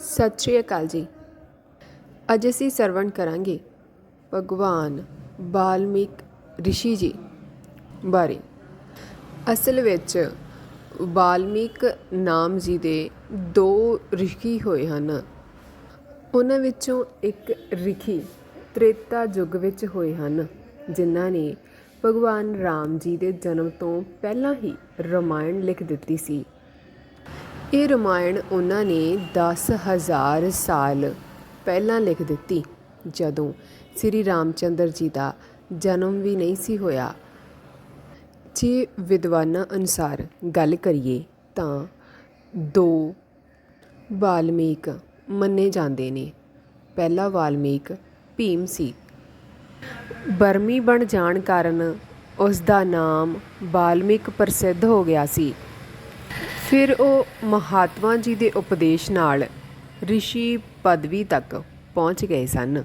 ਸਤਿ ਸ਼੍ਰੀ ਅਕਾਲ ਜੀ। ਅੱਜ ਅਸੀਂ ਸਰਵਣ ਕਰਾਂਗੇ ਭਗਵਾਨ ਬਾਲਮੀਕ ਰਿਸ਼ੀ ਜੀ ਬਾਰੇ। ਅਸਲ ਵਿੱਚ ਬਾਲਮੀਕ ਨਾਮ ਜੀ ਦੇ ਦੋ ਰਿਸ਼ੀ ਹੋਏ ਹਨ। ਉਹਨਾਂ ਵਿੱਚੋਂ ਇੱਕ ਰਿਖੀ ਤ੍ਰੇਤਾ ਯੁੱਗ ਵਿੱਚ ਹੋਏ ਹਨ, ਜਿਨ੍ਹਾਂ ਨੇ ਭਗਵਾਨ ਰਾਮ ਜੀ ਦੇ ਜਨਮ ਤੋਂ ਪਹਿਲਾਂ ਹੀ ਰਮਾਇਣ ਲਿਖ ਦਿੱਤੀ ਸੀ। ਇਹ ਰਮਾਇਣ ਉਹਨਾਂ ਨੇ 10000 ਸਾਲ ਪਹਿਲਾਂ ਲਿਖ ਦਿੱਤੀ, ਜਦੋਂ ਸ੍ਰੀ ਰਾਮਚੰਦਰ ਜੀ ਦਾ ਜਨਮ ਵੀ ਨਹੀਂ ਸੀ ਹੋਇਆ। ਜੇ ਵਿਦਵਾਨਾਂ ਅਨੁਸਾਰ ਗੱਲ ਕਰੀਏ ਤਾਂ ਦੋ ਵਾਲਮੀਕ ਮੰਨੇ ਜਾਂਦੇ ਨੇ। ਪਹਿਲਾ ਵਾਲਮੀਕ ਭੀਮ ਸੀ। ਬਰਮੀ ਬਣ ਜਾਣ ਕਾਰਨ ਉਸ ਦਾ ਨਾਮ ਵਾਲਮੀਕ ਪ੍ਰਸਿੱਧ ਹੋ ਗਿਆ ਸੀ। ਫਿਰ ਉਹ ਮਹਾਤਮਾ ਜੀ ਦੇ ਉਪਦੇਸ਼ ਨਾਲ ਰਿਸ਼ੀ ਪਦਵੀ ਤੱਕ ਪਹੁੰਚ ਗਏ ਸਨ।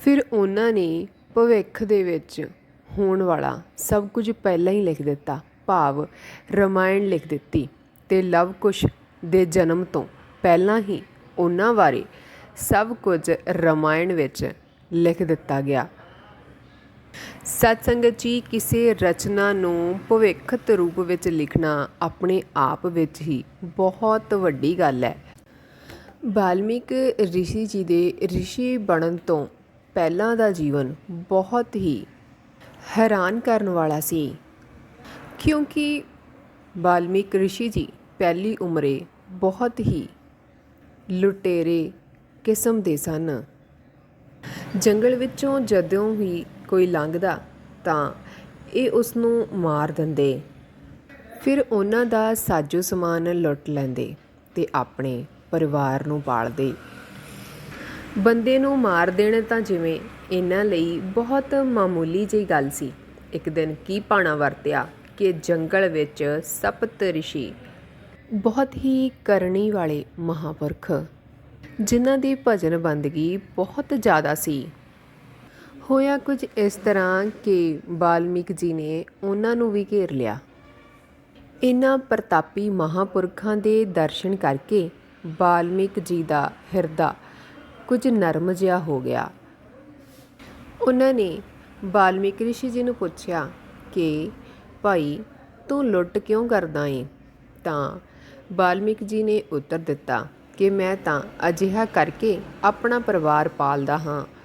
ਫਿਰ ਉਹਨਾਂ ਨੇ ਭਵਿੱਖ ਦੇ ਵਿੱਚ ਹੋਣ ਵਾਲਾ ਸਭ ਕੁਝ ਪਹਿਲਾਂ ਹੀ ਲਿਖ ਦਿੱਤਾ, ਭਾਵ ਰਮਾਇਣ ਲਿਖ ਦਿੱਤੀ ਤੇ ਲਵ ਕੁਸ਼ ਦੇ ਜਨਮ ਤੋਂ ਪਹਿਲਾਂ ਹੀ ਉਹਨਾਂ ਬਾਰੇ ਸਭ ਕੁਝ ਰਮਾਇਣ ਵਿੱਚ ਲਿਖ ਦਿੱਤਾ ਗਿਆ। ਸਤਸੰਗਤ ਜੀ, ਕਿਸੇ ਰਚਨਾ ਨੂੰ ਭਵਿੱਖਤ ਰੂਪ ਵਿੱਚ ਲਿਖਣਾ ਆਪਣੇ ਆਪ ਵਿੱਚ ਹੀ ਬਹੁਤ ਵੱਡੀ ਗੱਲ ਹੈ। ਬਾਲਮੀਕ ਰਿਸ਼ੀ ਜੀ ਦੇ ਰਿਸ਼ੀ ਬਣਨ ਤੋਂ ਪਹਿਲਾਂ ਦਾ ਜੀਵਨ ਬਹੁਤ ਹੀ ਹੈਰਾਨ ਕਰਨ ਵਾਲਾ ਸੀ। ਕਿਉਂਕਿ ਬਾਲਮੀਕ ਰਿਸ਼ੀ ਜੀ ਪਹਿਲੀ ਉਮਰੇ ਬਹੁਤ ਹੀ ਲੁਟੇਰੇ ਕਿਸਮ ਦੇ ਸਨ। ਜੰਗਲ ਵਿੱਚੋਂ ਜਦੋਂ ਵੀ ਕੋਈ ਲੰਘਦਾ ਤਾਂ ਇਹ ਉਸ ਨੂੰ ਮਾਰ ਦਿੰਦੇ। ਫਿਰ ਉਹਨਾਂ ਦਾ ਸਾਜੋ ਸਮਾਨ ਲੁੱਟ ਲੈਂਦੇ ਤੇ ਆਪਣੇ ਪਰਿਵਾਰ ਨੂੰ ਪਾਲਦੇ। ਬੰਦੇ ਨੂੰ ਮਾਰ ਦੇਣ ਤਾਂ ਜਿਵੇਂ ਇਹਨਾਂ ਲਈ ਬਹੁਤ ਮਾਮੂਲੀ ਜਿਹੀ ਗੱਲ ਸੀ। ਇੱਕ ਦਿਨ ਕੀ ਪਾਣਾ ਵਰਤਿਆ ਕਿ ਜੰਗਲ ਵਿੱਚ ਸਪਤ ਰਿਸ਼ੀ, ਬਹੁਤ ਹੀ ਕਰਨੀ ਵਾਲੇ ਮਹਾਪੁਰਖ, ਜਿਨ੍ਹਾਂ ਦੀ ਭਜਨ ਬੰਦਗੀ ਬਹੁਤ ਜ਼ਿਆਦਾ ਸੀ। ਹੋਇਆ ਕੁਝ ਇਸ ਤਰ੍ਹਾਂ ਕਿ ਬਾਲਮੀਕ ਜੀ ਨੇ ਉਹਨਾਂ ਨੂੰ ਵੀ ਘੇਰ ਲਿਆ। ਇਹਨਾਂ ਪ੍ਰਤਾਪੀ ਮਹਾਪੁਰਖਾਂ ਦੇ ਦਰਸ਼ਨ ਕਰਕੇ ਬਾਲਮੀਕ ਜੀ ਦਾ ਹਿਰਦਾ ਕੁਝ ਨਰਮ ਜਿਹਾ ਹੋ ਗਿਆ। ਉਹਨਾਂ ਨੇ ਬਾਲਮੀਕ ਰਿਸ਼ੀ ਜੀ ਨੂੰ ਪੁੱਛਿਆ ਕਿ, ਭਾਈ, ਤੂੰ ਲੁੱਟ ਕਿਉਂ ਕਰਦਾ ਏ? ਤਾਂ ਬਾਲਮੀਕ ਜੀ ਨੇ ਉੱਤਰ ਦਿੱਤਾ ਕਿ ਮੈਂ ਤਾਂ ਅਜਿਹਾ ਕਰਕੇ ਆਪਣਾ ਪਰਿਵਾਰ ਪਾਲਦਾ ਹਾਂ।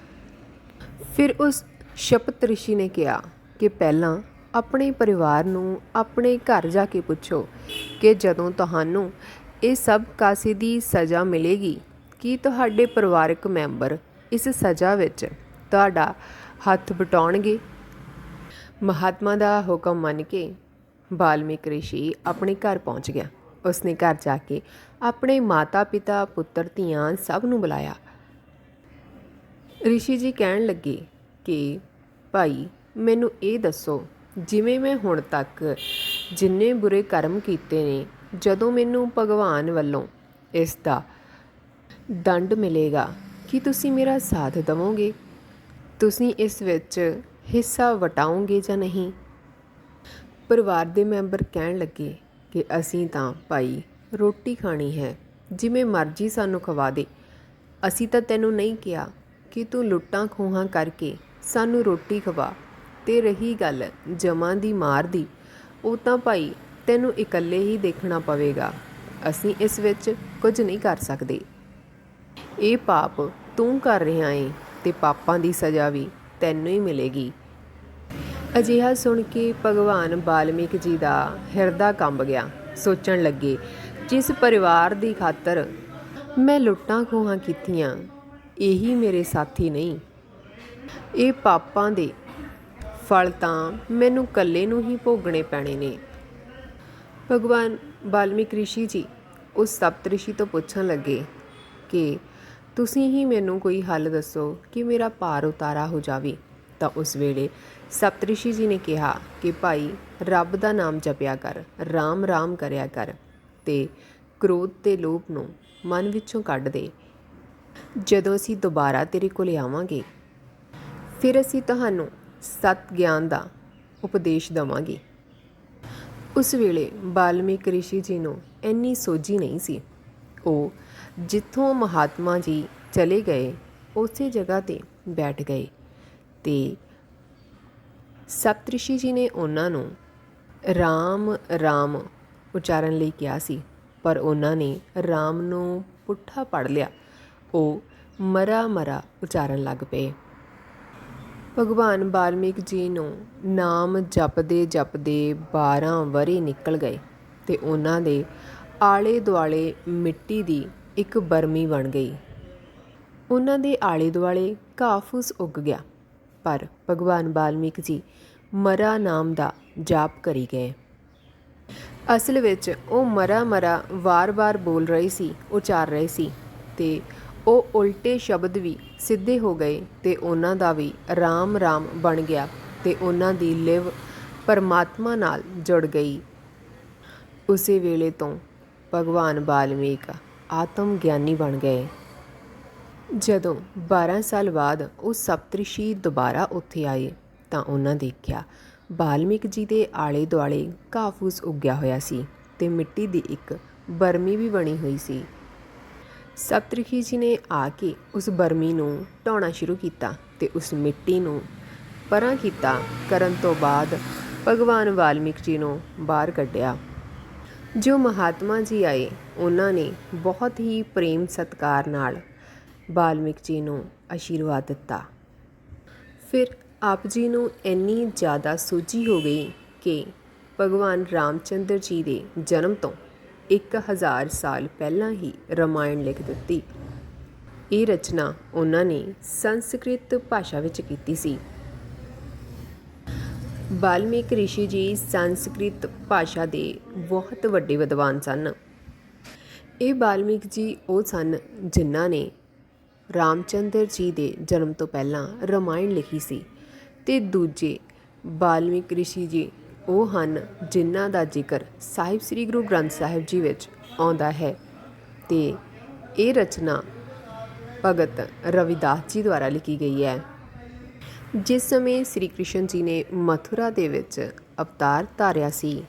ਫਿਰ ਉਸ ਸ਼ਪਤ ਰਿਸ਼ੀ ਨੇ ਕਿਹਾ ਕਿ ਪਹਿਲਾਂ ਆਪਣੇ ਪਰਿਵਾਰ ਨੂੰ ਆਪਣੇ ਘਰ ਜਾ ਕੇ ਪੁੱਛੋ ਕਿ ਜਦੋਂ ਤੁਹਾਨੂੰ ਇਹ ਸਭ ਕਾਸੇ ਦੀ ਸਜ਼ਾ ਮਿਲੇਗੀ, ਕੀ ਤੁਹਾਡੇ ਪਰਿਵਾਰਕ ਮੈਂਬਰ ਇਸ ਸਜ਼ਾ ਵਿੱਚ ਤੁਹਾਡਾ ਹੱਥ ਵਟਾਉਣਗੇ? ਮਹਾਤਮਾ ਦਾ ਹੁਕਮ ਮੰਨ ਕੇ ਬਾਲਮੀਕ ਰਿਸ਼ੀ ਆਪਣੇ ਘਰ ਪਹੁੰਚ ਗਿਆ। ਉਸਨੇ ਘਰ ਜਾ ਕੇ ਆਪਣੇ ਮਾਤਾ ਪਿਤਾ ਪੁੱਤਰ, ਧੀਆਂ ਸਭ ਨੂੰ ਬੁਲਾਇਆ। ਰਿਸ਼ੀ ਜੀ ਕਹਿਣ ਲੱਗੇ ਕਿ, ਭਾਈ, ਮੈਨੂੰ ਇਹ ਦੱਸੋ, ਜਿਵੇਂ ਮੈਂ ਹੁਣ ਤੱਕ ਜਿੰਨੇ ਬੁਰੇ ਕਰਮ ਕੀਤੇ ਨੇ, ਜਦੋਂ ਮੈਨੂੰ ਭਗਵਾਨ ਵੱਲੋਂ ਇਸ ਦਾ ਦੰਡ ਮਿਲੇਗਾ, ਕੀ ਤੁਸੀਂ ਮੇਰਾ ਸਾਥ ਦੇਵੋਗੇ? ਤੁਸੀਂ ਇਸ ਵਿੱਚ ਹਿੱਸਾ ਵਟਾਓਗੇ ਜਾਂ ਨਹੀਂ? ਪਰਿਵਾਰ ਦੇ ਮੈਂਬਰ ਕਹਿਣ ਲੱਗੇ ਕਿ, ਅਸੀਂ ਤਾਂ ਭਾਈ, ਰੋਟੀ ਖਾਣੀ ਹੈ, ਜਿਵੇਂ ਮਰਜ਼ੀ ਸਾਨੂੰ ਖਵਾ ਦੇ। ਅਸੀਂ ਤਾਂ ਤੈਨੂੰ ਨਹੀਂ ਕਿਹਾ ਕਿ ਤੂੰ ਲੁੱਟਾਂ ਖੋਹਾਂ ਕਰਕੇ ਸਾਨੂੰ ਰੋਟੀ ਖਵਾ ਤੇ ਰਹੀ ਗੱਲ ਜਮਾਂ ਦੀ ਮਾਰ ਦੀ, ਉਹ ਤਾਂ ਭਾਈ ਤੈਨੂੰ ਇਕੱਲੇ ਹੀ ਦੇਖਣਾ ਪਵੇਗਾ। ਅਸੀਂ ਇਸ ਵਿੱਚ ਕੁਝ ਨਹੀਂ ਕਰ ਸਕਦੇ। ਇਹ ਪਾਪ ਤੂੰ ਕਰ ਰਿਹਾ ਏ ਤੇ ਪਾਪਾਂ ਦੀ ਸਜ਼ਾ ਵੀ ਤੈਨੂੰ ਹੀ ਮਿਲੇਗੀ। ਅਜਿਹਾ ਸੁਣ ਕੇ ਭਗਵਾਨ ਬਾਲਮੀਕ ਜੀ ਦਾ ਹਿਰਦਾ ਕੰਬ ਗਿਆ। ਸੋਚਣ ਲੱਗੇ, ਜਿਸ ਪਰਿਵਾਰ ਦੀ ਖਾਤਰ ਮੈਂ ਲੁੱਟਾਂ ਖੋਹਾਂ ਕੀਤੀਆਂ ਇਹੀ ਮੇਰੇ ਸਾਥੀ ਨਹੀਂ। ਇਹ ਪਾਪਾਂ ਦੇ ਫਲ ਤਾਂ ਮੈਨੂੰ ਇਕੱਲੇ ਨੂੰ ਹੀ ਭੋਗਣੇ ਪੈਣੇ ਨੇ। ਭਗਵਾਨ ਬਾਲਮੀਕ ਰਿਸ਼ੀ ਜੀ, ਉਸ ਸਪਤਰਿਸ਼ੀ ਤੋਂ ਪੁੱਛਣ ਲੱਗੇ ਕਿ ਤੁਸੀਂ ਹੀ ਮੈਨੂੰ ਕੋਈ ਹੱਲ ਦੱਸੋ ਕਿ ਮੇਰਾ ਭਾਰ ਉਤਾਰਾ ਹੋ ਜਾਵੇ। ਤਾਂ ਉਸ ਵੇਲੇ ਸਪਤਰਿਸ਼ੀ ਜੀ ਨੇ ਕਿਹਾ ਕਿ ਭਾਈ, ਰੱਬ ਦਾ ਨਾਮ ਜਪਿਆ ਕਰ ਰਾਮ ਰਾਮ ਕਰਿਆ ਕਰ ਤੇ ਕ੍ਰੋਧ ਤੇ ਲੋਭ ਨੂੰ ਮਨ ਵਿੱਚੋਂ ਕੱਢ ਦੇ। ਜਦੋਂ ਅਸੀਂ ਦੁਬਾਰਾ ਤੇਰੇ ਕੋਲ ਆਵਾਂਗੇ, ਫਿਰ ਅਸੀਂ ਤੁਹਾਨੂੰ ਸਤ ਗਿਆਨ ਦਾ ਉਪਦੇਸ਼ ਦਵਾਂਗੇ। ਉਸ ਵੇਲੇ ਬਾਲਮੀਕ ਰਿਸ਼ੀ ਜੀ ਨੂੰ ਇੰਨੀ ਸੋਝੀ ਨਹੀਂ ਸੀ। ਉਹ ਜਿੱਥੋਂ ਮਹਾਤਮਾ ਜੀ ਚਲੇ ਗਏ, ਉਸੇ ਜਗ੍ਹਾ ਤੇ ਬੈਠ ਗਏ ਤੇ ਸਪਤਰਿਸ਼ੀ ਜੀ ਨੇ ਉਹਨਾਂ ਨੂੰ ਰਾਮ ਰਾਮ ਉਚਾਰਨ ਲਈ ਕਿਹਾ ਸੀ, ਪਰ ਉਹਨਾਂ ਨੇ ਰਾਮ ਨੂੰ ਪੁੱਠਾ ਪੜ ਲਿਆ। ਉਹ ਮਰਾ ਮਰਾ ਉਚਾਰਨ ਲੱਗ ਪਏ। ਭਗਵਾਨ ਬਾਲਮੀਕ ਜੀ ਨੂੰ ਨਾਮ ਜਪਦੇ ਜਪਦੇ 12 ਵਰੇ ਨਿਕਲ ਗਏ ਤੇ ਉਹਨਾਂ ਦੇ ਆਲੇ ਦੁਆਲੇ ਮਿੱਟੀ ਦੀ ਇੱਕ ਬਰਮੀ ਬਣ ਗਈ। ਉਹਨਾਂ ਦੇ ਆਲੇ ਦੁਆਲੇ ਕਾਫੂਸ ਉੱਗ ਗਿਆ, ਪਰ ਭਗਵਾਨ ਬਾਲਮੀਕ ਜੀ ਮਰਾ ਨਾਮ ਦਾ ਜਾਪ ਕਰੀ ਗਏ। ਅਸਲ ਵਿੱਚ ਉਹ ਮਰਾ ਮਰਾ ਵਾਰ-ਵਾਰ ਬੋਲ ਰਹੀ ਸੀ, ਉਚਾਰ ਰਹੇ ਸੀ ਤੇ ਉਹ ਉਲਟੇ ਸ਼ਬਦ ਵੀ ਸਿੱਧੇ ਹੋ ਗਏ ਤੇ ਉਹਨਾਂ ਦਾ ਵੀ ਰਾਮ ਰਾਮ ਬਣ ਗਿਆ ਤੇ ਉਹਨਾਂ ਦੀ ਲਿਵ ਪਰਮਾਤਮਾ ਨਾਲ ਜੁੜ ਗਈ। ਉਸੇ ਵੇਲੇ ਤੋਂ ਭਗਵਾਨ ਬਾਲਮੀਕ ਆਤਮ ਗਿਆਨੀ ਬਣ ਗਏ। ਜਦੋਂ 12 ਸਾਲ ਬਾਅਦ ਉਹ ਸਪਤਰਿਸ਼ੀ ਦੁਬਾਰਾ ਉੱਥੇ ਆਏ ਤਾਂ ਉਹਨਾਂ ਦੇਖਿਆ ਬਾਲਮੀਕ ਜੀ ਦੇ ਆਲੇ ਦੁਆਲੇ ਕਾਫੂਸ ਉੱਗਿਆ ਹੋਇਆ ਸੀ ਤੇ ਮਿੱਟੀ ਦੀ ਇੱਕ ਬਰਮੀ ਵੀ ਬਣੀ ਹੋਈ ਸੀ। ਸਪਤਰਿਸ਼ੀ ਜੀ ਨੇ ਆ ਕੇ ਉਸ ਬਰਮੀ ਨੂੰ ਢਾਉਣਾ ਸ਼ੁਰੂ ਕੀਤਾ ਤੇ ਉਸ ਮਿੱਟੀ ਨੂੰ ਪਰਾਂ ਕੀਤਾ। ਕਰਨ ਤੋਂ ਬਾਅਦ ਭਗਵਾਨ ਵਾਲਮੀਕ ਜੀ ਨੂੰ ਬਾਹਰ ਕੱਢਿਆ। ਜੋ ਮਹਾਤਮਾ ਜੀ ਆਏ, ਉਹਨਾਂ ਨੇ ਬਹੁਤ ਹੀ ਪ੍ਰੇਮ ਸਤਕਾਰ ਨਾਲ ਵਾਲਮੀਕ ਜੀ ਨੂੰ ਆਸ਼ੀਰਵਾਦ ਦਿੱਤਾ। ਫਿਰ ਆਪ ਜੀ ਨੂੰ ਇੰਨੀ ਜ਼ਿਆਦਾ ਸੋਝੀ ਹੋ ਗਈ ਕਿ ਭਗਵਾਨ ਰਾਮਚੰਦਰ ਜੀ ਦੇ ਜਨਮ ਤੋਂ 1000 ਸਾਲ ਪਹਿਲਾਂ ਹੀ ਰਮਾਇਣ ਲਿਖ ਦਿੱਤੀ। ਇਹ ਰਚਨਾ ਉਹਨਾਂ ਨੇ ਸੰਸਕ੍ਰਿਤ ਭਾਸ਼ਾ ਵਿੱਚ ਕੀਤੀ ਸੀ। ਬਾਲਮੀਕ ਰਿਸ਼ੀ ਜੀ ਸੰਸਕ੍ਰਿਤ ਭਾਸ਼ਾ ਦੇ ਬਹੁਤ ਵੱਡੇ ਵਿਦਵਾਨ ਸਨ। ਇਹ ਬਾਲਮੀਕ ਜੀ ਉਹ ਸਨ ਜਿਨ੍ਹਾਂ ਨੇ ਰਾਮਚੰਦਰ ਜੀ ਦੇ ਜਨਮ ਤੋਂ ਪਹਿਲਾਂ ਰਮਾਇਣ ਲਿਖੀ ਸੀ ਤੇ ਦੂਜੇ ਬਾਲਮੀਕ ਰਿਸ਼ੀ ਜੀ ਉਹ ਹਨ ਜਿਨ੍ਹਾਂ ਦਾ ਜ਼ਿਕਰ ਸਾਹਿਬ ਸ੍ਰੀ ਗੁਰੂ ਗ੍ਰੰਥ ਸਾਹਿਬ ਜੀ ਵਿੱਚ ਆਉਂਦਾ ਹੈ ਤੇ ਇਹ ਰਚਨਾ ਭਗਤ ਰਵਿਦਾਸ ਜੀ ਦੁਆਰਾ ਲਿਖੀ ਗਈ ਹੈ। ਜਿਸ ਸਮੇਂ ਸ੍ਰੀ ਕ੍ਰਿਸ਼ਨ ਜੀ ਨੇ ਮਥੁਰਾ ਦੇ ਵਿੱਚ ਅਵਤਾਰ ਧਾਰਿਆ ਸੀ,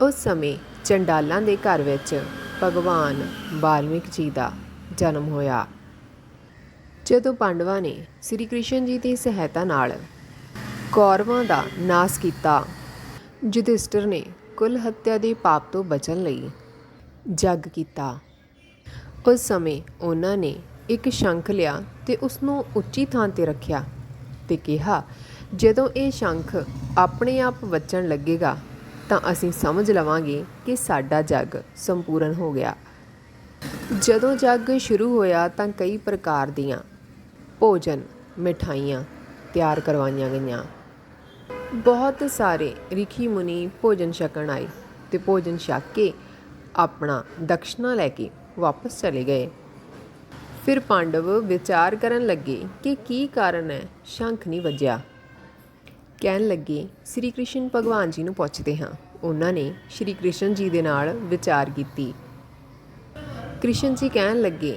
ਉਸ ਸਮੇਂ ਚੰਡਾਲਾਂ ਦੇ ਘਰ ਵਿੱਚ ਭਗਵਾਨ ਬਾਲਮਿਕ ਜੀ ਦਾ ਜਨਮ ਹੋਇਆ। ਜਦੋਂ ਪਾਂਡਵਾਂ ਨੇ ਸ੍ਰੀ ਕ੍ਰਿਸ਼ਨ ਜੀ ਦੀ ਸਹਾਇਤਾ ਨਾਲ ਕੌਰਵਾਂ ਦਾ ਨਾਸ ਕੀਤਾ ਯੁਧਿਸ਼ਟਰ ਨੇ ਕੁਲ ਹੱਤਿਆ ਦੇ ਪਾਪ ਤੋਂ ਬਚਣ ਲਈ ਜੱਗ ਕੀਤਾ। ਉਸ ਸਮੇਂ ਉਹਨਾਂ ਨੇ ਇੱਕ ਸ਼ੰਖ ਲਿਆ ਤੇ ਉਸ ਨੂੰ ਉੱਚੀ ਥਾਂ ਤੇ ਰੱਖਿਆ ਤੇ ਕਿਹਾ, ਜਦੋਂ ਇਹ ਸ਼ੰਖ ਆਪਣੇ ਆਪ ਵੱਜਣ ਲੱਗੇਗਾ, ਤਾਂ ਅਸੀਂ ਸਮਝ ਲਵਾਂਗੇ ਕਿ ਸਾਡਾ ਜੱਗ ਸੰਪੂਰਨ ਹੋ ਗਿਆ। ਜਦੋਂ ਜੱਗ ਸ਼ੁਰੂ ਹੋਇਆ ਤਾਂ ਕਈ ਪ੍ਰਕਾਰ ਦੀਆਂ ਭੋਜਨ, ਮਿਠਾਈਆਂ ਤਿਆਰ ਕਰਵਾਈਆਂ ਗਈਆਂ। ਬਹੁਤ ਸਾਰੇ ਰਿਖੀ ਮੁਨੀ ਭੋਜਨ ਛਕਣ ਆਏ ਤੇ ਭੋਜਨ ਛਕ ਕੇ ਆਪਣਾ ਦਕਸ਼ਨਾ ਲੈ ਕੇ ਵਾਪਸ ਚਲੇ ਗਏ। ਫਿਰ ਪਾਂਡਵ ਵਿਚਾਰ ਕਰਨ ਲੱਗੇ ਕਿ ਕੀ ਕਾਰਨ ਹੈ, ਸ਼ੰਖ ਨਹੀਂ ਵੱਜਿਆ। ਕਹਿਣ ਲੱਗੇ, ਸ੍ਰੀ ਕ੍ਰਿਸ਼ਨ ਭਗਵਾਨ ਜੀ ਨੂੰ ਪੁੱਛਦੇ ਹਾਂ। ਉਹਨਾਂ ਨੇ ਸ੍ਰੀ ਕ੍ਰਿਸ਼ਨ ਜੀ ਦੇ ਨਾਲ ਵਿਚਾਰ ਕੀਤੀ। ਕ੍ਰਿਸ਼ਨ ਜੀ ਕਹਿਣ ਲੱਗੇ,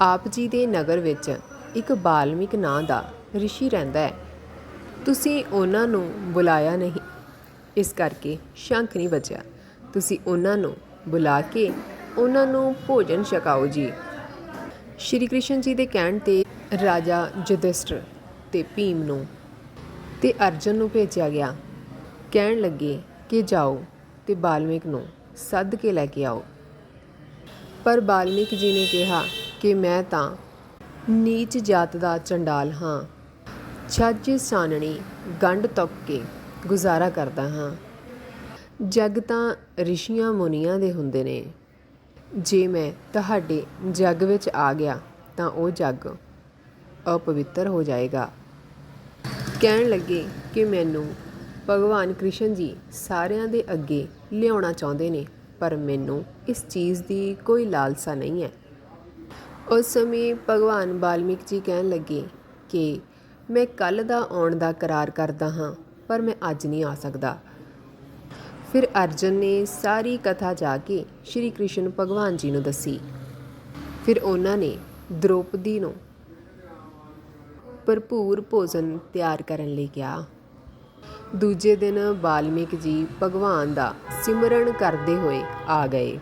ਆਪ ਜੀ ਦੇ ਨਗਰ ਵਿੱਚ ਇੱਕ ਬਾਲਮਿਕ ਨਾਂ ਦਾ ਰਿਸ਼ੀ ਰਹਿੰਦਾ ਹੈ। ਤੁਸੀਂ ਉਹਨਾਂ ਨੂੰ ਬੁਲਾਇਆ ਨਹੀਂ। ਇਸ ਕਰਕੇ ਸ਼ੰਖ ਨਹੀਂ ਵੱਜਿਆ। ਤੁਸੀਂ ਉਹਨਾਂ ਨੂੰ ਬੁਲਾ ਕੇ ਉਹਨਾਂ ਨੂੰ ਭੋਜਨ ਛਕਾਓ ਜੀ। ਸ਼੍ਰੀ ਕ੍ਰਿਸ਼ਨ ਜੀ ਦੇ ਕਹਿਣ ਤੇ ਰਾਜਾ ਯੁਧਿਸ਼ਟਰ ਤੇ ਭੀਮ ਨੂੰ ਤੇ ਅਰਜਨ ਨੂੰ ਭੇਜਿਆ ਗਿਆ। ਕਹਿਣ ਲੱਗੇ ਕਿ ਜਾਓ ਤੇ ਬਾਲਮੀਕ ਨੂੰ ਸੱਦ ਕੇ ਲੈ ਕੇ ਆਓ। ਪਰ ਬਾਲਮੀਕ ਜੀ ਨੇ ਕਿਹਾ ਕਿ ਮੈਂ ਤਾਂ ਨੀਚ ਜਾਤ ਦਾ ਚੰਡਾਲ ਹਾਂ। ਛੱਜ ਸਾਨਣੀ ਗੰਢ ਤੁੱਕ ਕੇ ਗੁਜ਼ਾਰਾ ਕਰਦਾ ਹਾਂ। ਜੱਗ ਤਾਂ ਰਿਸ਼ੀਆਂ ਮੁਨੀਆਂ ਦੇ ਹੁੰਦੇ ਨੇ। ਜੇ ਮੈਂ ਤੁਹਾਡੇ ਜੱਗ ਵਿੱਚ ਆ ਗਿਆ ਤਾਂ ਉਹ ਜੱਗ ਅਪਵਿੱਤਰ ਹੋ ਜਾਏਗਾ। ਕਹਿਣ ਲੱਗੇ ਕਿ ਮੈਨੂੰ ਭਗਵਾਨ ਕ੍ਰਿਸ਼ਨ ਜੀ ਸਾਰਿਆਂ ਦੇ ਅੱਗੇ ਲਿਆਉਣਾ ਚਾਹੁੰਦੇ ਨੇ, ਪਰ ਮੈਨੂੰ ਇਸ ਚੀਜ਼ ਦੀ ਕੋਈ ਲਾਲਸਾ ਨਹੀਂ ਹੈ। ਉਸ ਸਮੇਂ ਭਗਵਾਨ ਬਾਲਮੀਕ ਜੀ ਕਹਿਣ ਲੱਗੇ ਕਿ ਮੈਂ ਕੱਲ ਦਾ ਆਉਣ ਦਾ ਕਰਾਰ ਕਰਦਾ ਹਾਂ, ਪਰ ਮੈਂ ਅੱਜ ਨਹੀਂ ਆ ਸਕਦਾ। ਫਿਰ ਅਰਜਨ ਨੇ ਸਾਰੀ ਕਥਾ ਜਾ ਕੇ ਸ਼੍ਰੀ ਕ੍ਰਿਸ਼ਨ ਭਗਵਾਨ ਜੀ ਨੂੰ ਦੱਸੀ। ਫਿਰ ਉਹਨਾਂ ਨੇ ਦ੍ਰੋਪਦੀ ਨੂੰ ਭਰਪੂਰ ਭੋਜਨ ਤਿਆਰ ਕਰਨ ਲਈ ਕਿਹਾ। ਦੂਜੇ ਦਿਨ ਬਾਲਮੀਕ ਜੀ ਭਗਵਾਨ ਦਾ ਸਿਮਰਨ ਕਰਦੇ ਹੋਏ ਆ ਗਏ।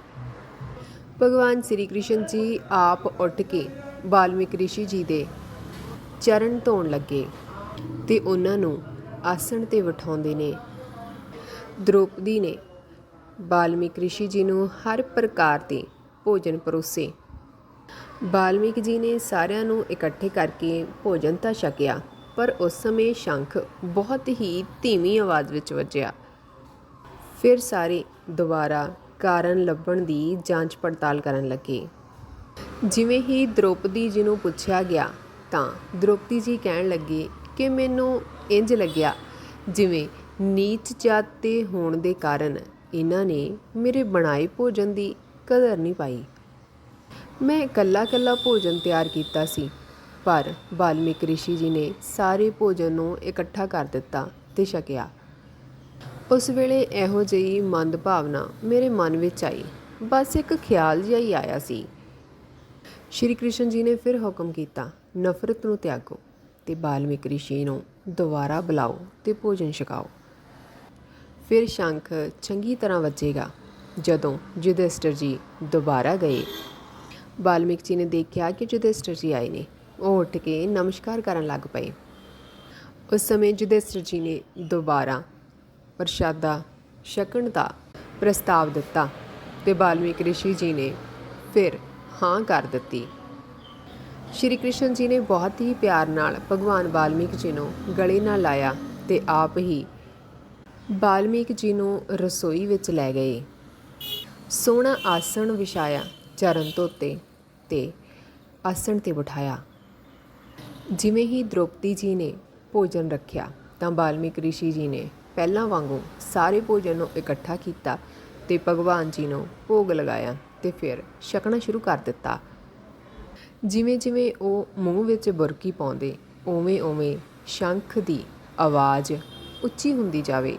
ਭਗਵਾਨ ਸ੍ਰੀ ਕ੍ਰਿਸ਼ਨ ਜੀ ਆਪ ਉੱਠ ਕੇ ਬਾਲਮੀਕ ਰਿਸ਼ੀ ਜੀ ਦੇ ਚਰਨ ਧੋਣ ਲੱਗੇ ਤੇ ਉਹਨਾਂ ਨੂੰ ਆਸਣ ਤੇ ਬਿਠਾਉਂਦੇ ਨੇ। ਦ੍ਰੋਪਦੀ ਨੇ ਬਾਲਮੀਕ ਰਿਸ਼ੀ ਜੀ ਨੂੰ ਹਰ ਪ੍ਰਕਾਰ ਦੇ ਭੋਜਨ ਪਰੋਸੇ। ਬਾਲਮੀਕ ਜੀ ਨੇ ਸਾਰਿਆਂ ਨੂੰ ਇਕੱਠੇ ਕਰਕੇ ਭੋਜਨ ਤਾਂ ਛਕਿਆ, ਪਰ ਉਸ ਸਮੇਂ ਸ਼ੰਖ ਬਹੁਤ ਹੀ ਧੀਮੀ ਆਵਾਜ਼ ਵਿੱਚ ਵੱਜਿਆ। ਫਿਰ ਸਾਰੇ ਦੁਬਾਰਾ ਕਾਰਨ ਲੱਭਣ ਦੀ ਜਾਂਚ ਪੜਤਾਲ ਕਰਨ ਲੱਗੇ। ਜਿਵੇਂ ਹੀ ਦ੍ਰੋਪਦੀ ਜੀ ਨੂੰ ਪੁੱਛਿਆ ਗਿਆ ਤਾਂ ਦ੍ਰੋਪਦੀ ਜੀ ਕਹਿਣ ਲੱਗੇ ਕਿ ਮੈਨੂੰ ਇੰਜ ਲੱਗਿਆ ਜਿਵੇਂ ਨੀਚ ਜਾਤ ਦੇ ਹੋਣ ਦੇ ਕਾਰਨ ਇਹਨਾਂ ਨੇ ਮੇਰੇ ਬਣਾਏ ਭੋਜਨ ਦੀ ਕਦਰ ਨਹੀਂ ਪਾਈ। ਮੈਂ ਇਕੱਲਾ ਇਕੱਲਾ ਭੋਜਨ ਤਿਆਰ ਕੀਤਾ ਸੀ, ਪਰ ਵਾਲਮੀਕ ਰਿਸ਼ੀ ਜੀ ਨੇ ਸਾਰੇ ਭੋਜਨ ਨੂੰ ਇਕੱਠਾ ਕਰ ਦਿੱਤਾ ਤੇ ਛਕਿਆ। ਉਸ ਵੇਲੇ ਇਹੋ ਜਿਹੀ ਮੰਦ ਭਾਵਨਾ ਮੇਰੇ ਮਨ ਵਿੱਚ ਆਈ। ਬਸ ਇੱਕ ਖਿਆਲ ਜਿਹਾ ਹੀ ਆਇਆ ਸੀ ਸ਼੍ਰੀ ਕ੍ਰਿਸ਼ਨ ਜੀ ਨੇ ਫਿਰ ਹੁਕਮ ਕੀਤਾ, ਨਫ਼ਰਤ ਨੂੰ ਤਿਆਗੋ ਤੇ ਬਾਲਮੀਕ ਰਿਸ਼ੀ ਨੂੰ ਦੁਬਾਰਾ ਬੁਲਾਓ ਤੇ ਭੋਜਨ ਛਕਾਓ। ਫਿਰ ਸ਼ੰਖ ਚੰਗੀ ਤਰ੍ਹਾਂ ਵੱਜੇਗਾ, ਜਦੋਂ ਯੁਧਿਸ਼ਠਰ ਜੀ ਦੁਬਾਰਾ ਗਏ। ਬਾਲਮੀਕ ਜੀ ਨੇ ਦੇਖਿਆ ਕਿ ਯੁਧਿਸ਼ਠਰ ਜੀ ਆਏ ਨੇ, ਉਹ ਉੱਠ ਕੇ ਨਮਸਕਾਰ ਕਰਨ ਲੱਗ ਪਏ। ਉਸ ਸਮੇਂ ਯੁਧਿਸ਼ਠਰ ਜੀ ਨੇ ਦੁਬਾਰਾ ਪ੍ਰਸ਼ਾਦਾ ਛਕਣ ਦਾ ਪ੍ਰਸਤਾਵ ਦਿੱਤਾ ਤੇ ਬਾਲਮੀਕ ਰਿਸ਼ੀ ਜੀ ਨੇ ਫਿਰ ਹਾਂ ਕਰ ਦਿੱਤੀ। ਸ਼੍ਰੀ ਕ੍ਰਿਸ਼ਨ ਜੀ ਨੇ ਬਹੁਤ ਹੀ ਪਿਆਰ ਨਾਲ ਭਗਵਾਨ ਵਾਲਮੀਕ ਜੀ ਨੂੰ ਗਲੇ ਨਾਲ ਲਾਇਆ ਤੇ ਆਪ ਹੀ ਬਾਲਮੀਕ ਜੀ ਨੂੰ ਰਸੋਈ ਵਿੱਚ ਲੈ ਗਏ। ਸੋਹਣਾ ਆਸਣ ਵਿਛਾਇਆ ਚਰਨ ਧੋਤੇ ਤੇ ਆਸਣ ਤੇ ਬਿਠਾਇਆ। ਜਿਵੇਂ ਹੀ ਦ੍ਰੋਪਦੀ ਜੀ ਨੇ ਭੋਜਨ ਰੱਖਿਆ ਤਾਂ ਬਾਲਮੀਕ ਰਿਸ਼ੀ ਜੀ ਨੇ ਪਹਿਲਾਂ ਵਾਂਗੂ ਸਾਰੇ ਭੋਜਨ ਨੂੰ ਇਕੱਠਾ ਕੀਤਾ ਤੇ ਭਗਵਾਨ ਜੀ ਨੂੰ ਭੋਗ ਲਗਾਇਆ। ਤੇ ਫਿਰ ਛਕਣਾ ਸ਼ੁਰੂ ਕਰ ਦਿੱਤਾ। ਜਿਵੇਂ ਜਿਵੇਂ ਉਹ ਮੂੰਹ ਵਿੱਚ ਬੁਰਕੀ ਪਾਉਂਦੇ, ਉਵੇਂ ਉਵੇਂ ਸ਼ੰਖ ਦੀ ਆਵਾਜ਼ ਉੱਚੀ ਹੁੰਦੀ ਜਾਵੇ।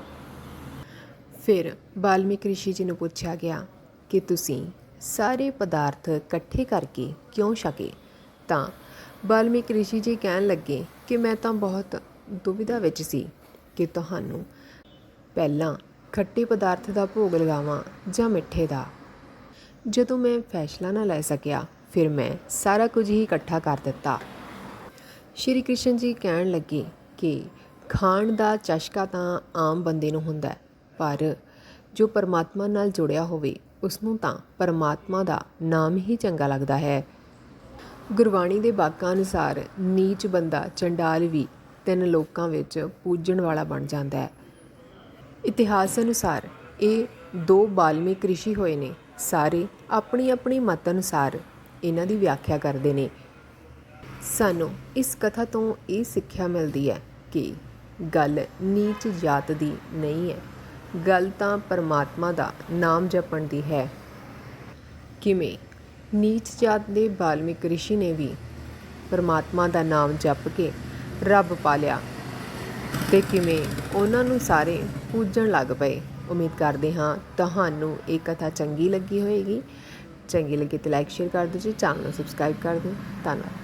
ਫਿਰ ਬਾਲਮੀਕ ਰਿਸ਼ੀ ਜੀ ਨੂੰ ਪੁੱਛਿਆ ਗਿਆ ਕਿ ਤੁਸੀਂ ਸਾਰੇ ਪਦਾਰਥ ਇਕੱਠੇ ਕਰਕੇ ਕਿਉਂ ਛਕੇ? ਤਾਂ ਬਾਲਮੀਕ ਰਿਸ਼ੀ ਜੀ ਕਹਿਣ ਲੱਗੇ ਕਿ ਮੈਂ ਤਾਂ ਬਹੁਤ ਦੁਵਿਧਾ ਵਿੱਚ ਸੀ ਕਿ ਤੁਹਾਨੂੰ ਪਹਿਲਾਂ ਖੱਟੇ ਪਦਾਰਥ ਦਾ ਭੋਗ ਲਗਾਵਾਂ ਜਾਂ ਮਿੱਠੇ ਦਾ। ਜਦੋਂ ਮੈਂ ਫੈਸਲਾ ਨਾ ਲੈ ਸਕਿਆ, ਫਿਰ ਮੈਂ ਸਾਰਾ ਕੁਝ ਹੀ ਇਕੱਠਾ ਕਰ ਦਿੱਤਾ। ਸ਼੍ਰੀ ਕ੍ਰਿਸ਼ਨ ਜੀ ਕਹਿਣ ਲੱਗੇ ਕਿ ਖਾਣ ਦਾ ਚਸ਼ਕਾ ਤਾਂ ਆਮ ਬੰਦੇ ਨੂੰ ਹੁੰਦਾ ਪਰ ਜੋ ਪਰਮਾਤਮਾ ਨਾਲ ਜੁੜਿਆ ਹੋਵੇ ਉਸ ਨੂੰ ਤਾਂ ਪਰਮਾਤਮਾ ਦਾ ਨਾਮ ਹੀ ਚੰਗਾ ਲੱਗਦਾ ਹੈ। ਗੁਰਬਾਣੀ ਦੇ ਬਾਕਾਂ ਅਨੁਸਾਰ ਨੀਚ ਬੰਦਾ ਚੰਡਾਲ ਵੀ ਤਿੰਨ ਲੋਕਾਂ ਵਿੱਚ ਪੂਜਣ ਵਾਲਾ ਬਣ ਜਾਂਦਾ ਹੈ। ਇਤਿਹਾਸ ਅਨੁਸਾਰ ਇਹ ਦੋ ਬਾਲਮੀਕ ਰਿਸ਼ੀ ਹੋਏ ਨੇ। ਸਾਰੇ ਆਪਣੀ ਆਪਣੀ ਮਤ ਅਨੁਸਾਰ ਇਹਨਾਂ ਦੀ ਵਿਆਖਿਆ ਕਰਦੇ ਨੇ। ਸਾਨੂੰ ਇਸ ਕਥਾ ਤੋਂ ਇਹ ਸਿੱਖਿਆ ਮਿਲਦੀ ਹੈ ਕਿ ਗੱਲ ਨੀਚ ਜਾਤ ਦੀ ਨਹੀਂ ਹੈ। ਗੱਲ ਤਾਂ ਪਰਮਾਤਮਾ ਦਾ ਨਾਮ ਜਪਣ ਦੀ ਹੈ। ਕਿਵੇਂ? ਨੀਚ ਜਾਤ ਦੇ ਬਾਲਮਿਕ ਰਿਸ਼ੀ ਨੇ ਵੀ ਪਰਮਾਤਮਾ ਦਾ ਨਾਮ ਜਪ ਕੇ ਰੱਬ ਪਾ ਲਿਆ ਤੇ ਕਿਵੇਂ ਉਹਨਾਂ ਨੂੰ ਸਾਰੇ ਪੂਜਣ ਲੱਗ ਪਏ। ਉਮੀਦ ਕਰਦੇ ਹਾਂ ਤੁਹਾਨੂੰ ਇਹ ਕਥਾ ਚੰਗੀ ਲੱਗੀ ਹੋਵੇਗੀ ਚੰਗੀ ਲੱਗੀ ਤਾਂ ਲਾਈਕ ਸ਼ੇਅਰ ਕਰ ਦਿਓ ਜੀ। ਚੈਨਲ ਨੂੰ ਸਬਸਕ੍ਰਾਈਬ ਕਰ ਦਿਓ। ਧੰਨਵਾਦ।